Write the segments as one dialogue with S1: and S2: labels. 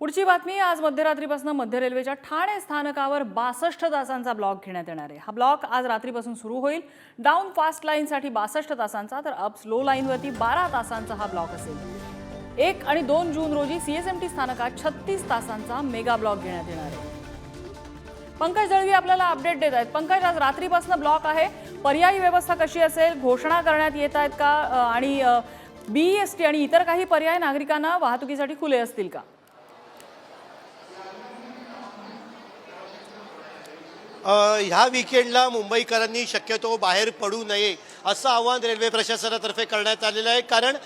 S1: पुढची बातमी आज मध्यरात्रीपासून मध्य रेल्वेच्या ठाणे स्थानकावर बासष्ट तासांचा ब्लॉक घेण्यात येणार आहे. हा ब्लॉक आज रात्रीपासून सुरू होईल. डाऊन फास्ट लाईनसाठी बासष्ट तासांचा तर अप स्लो लाईनवरती बारा तासांचा हा ब्लॉक असेल. एक आणि दोन जून रोजी सीएसएमटी स्थानकात छत्तीस तासांचा मेगा ब्लॉक घेण्यात येणार आहे. पंकज दळवी आपल्याला अपडेट देत आहेत. पंकज आज रात्रीपासून ब्लॉक आहे. पर्यायी व्यवस्था कशी असेल? घोषणा करण्यात येत आहेत का? आणि आणि बीईएसटी टी आणि इतर काही पर्याय नागरिकांना वाहतुकीसाठी खुले असतील का?
S2: ह्या विकेंडला मुंबईकरांनी शक्यतो बाहेर पडू नये. असं आवाहन रेल्वे प्रशासनातर्फे करण्यात आलेलं आहे. कारण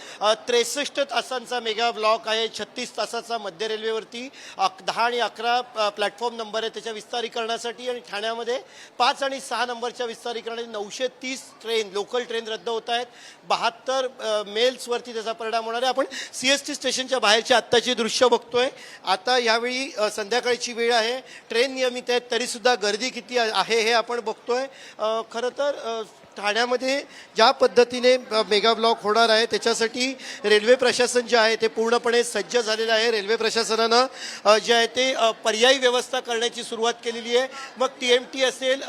S2: त्रेसष्ट तासांचा मेगा ब्लॉक आहे. छत्तीस तासाचा मध्य रेल्वेवरती अक दहा आणि अकरा प्लॅटफॉर्म नंबर आहे त्याच्या विस्तारीकरणासाठी आणि ठाण्यामध्ये पाच आणि सहा नंबरच्या विस्तारीकरणासाठी नऊशे तीस ट्रेन लोकल ट्रेन रद्द होत आहेत. बहात्तर मेल्सवरती त्याचा परिणाम होणार आहे. आपण सी एस टी स्टेशनच्या बाहेरची आत्ताची दृश्य बघतोय. आता यावेळी संध्याकाळची वेळ आहे. ट्रेन नियमित आहेत तरीसुद्धा गर्दी किती आहे हे आपण बघतोय. खरं तर ठाण्यामध्ये ज्या पद्धतीने मेगा ब्लॉक होणार आहे त्याच्यासाठी रेल्वे प्रशासन जे आहे ते पूर्णपणे सज्ज झालेलं आहे. रेल्वे प्रशासनानं जे आहे ते पर्यायी व्यवस्था करण्याची सुरुवात केलेली आहे. मग टी एम टी असेल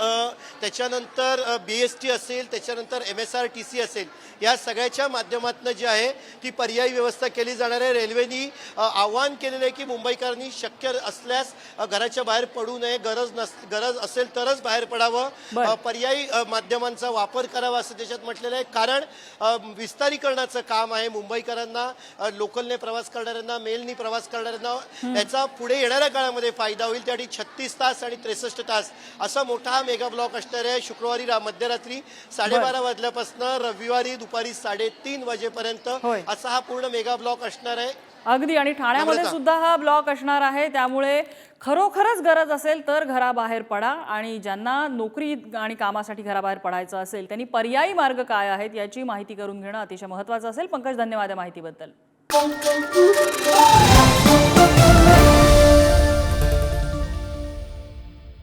S2: त्याच्यानंतर बी एस टी असेल त्याच्यानंतर M S R T C असेल या सगळ्याच्या माध्यमातून जी आहे ती पर्यायी व्यवस्था केली जाणार आहे. रेल्वेनी आवाहन केलेलं आहे की मुंबईकरांनी शक्य असल्यास घराच्या बाहेर पडू नये. गरज नस गरज असेल तरच बाहेर पडावं. पर्यायी माध्यमांचा वापर करावा असं त्याच्यात म्हटलेलं आहे. कारण विस्तारीकरणाचं काम आहे मुंबईकरांना लोकलने प्रवास करणाऱ्यांना मेलनी प्रवास करणाऱ्यांना. याचा पुढे येणाऱ्या काळामध्ये फायदा होईल. त्यासाठी छत्तीस तास आणि त्रेसष्ट तास असा मोठा हा मेगा ब्लॉक असणार आहे. शुक्रवारी मध्यरात्री साडेबारा वाजल्यापासून रविवारी दुपारी साडेतीन वाजेपर्यंत. असा हा पूर्ण मेगा ब्लॉक असणार आहे.
S1: अगदी. आणि ठाण्यामध्ये. सुद्धा हा ब्लॉक असणार आहे. त्यामुळे खरोखरच गरज असेल तर घराबाहेर पडा. आणि ज्यांना नोकरी आणि कामासाठी घराबाहेर पडायचं असेल त्यांनी पर्यायी मार्ग काय आहेत याची माहिती करून घेणं अतिशय महत्त्वाचं असेल. पंकज धन्यवाद या माहितीबद्दल.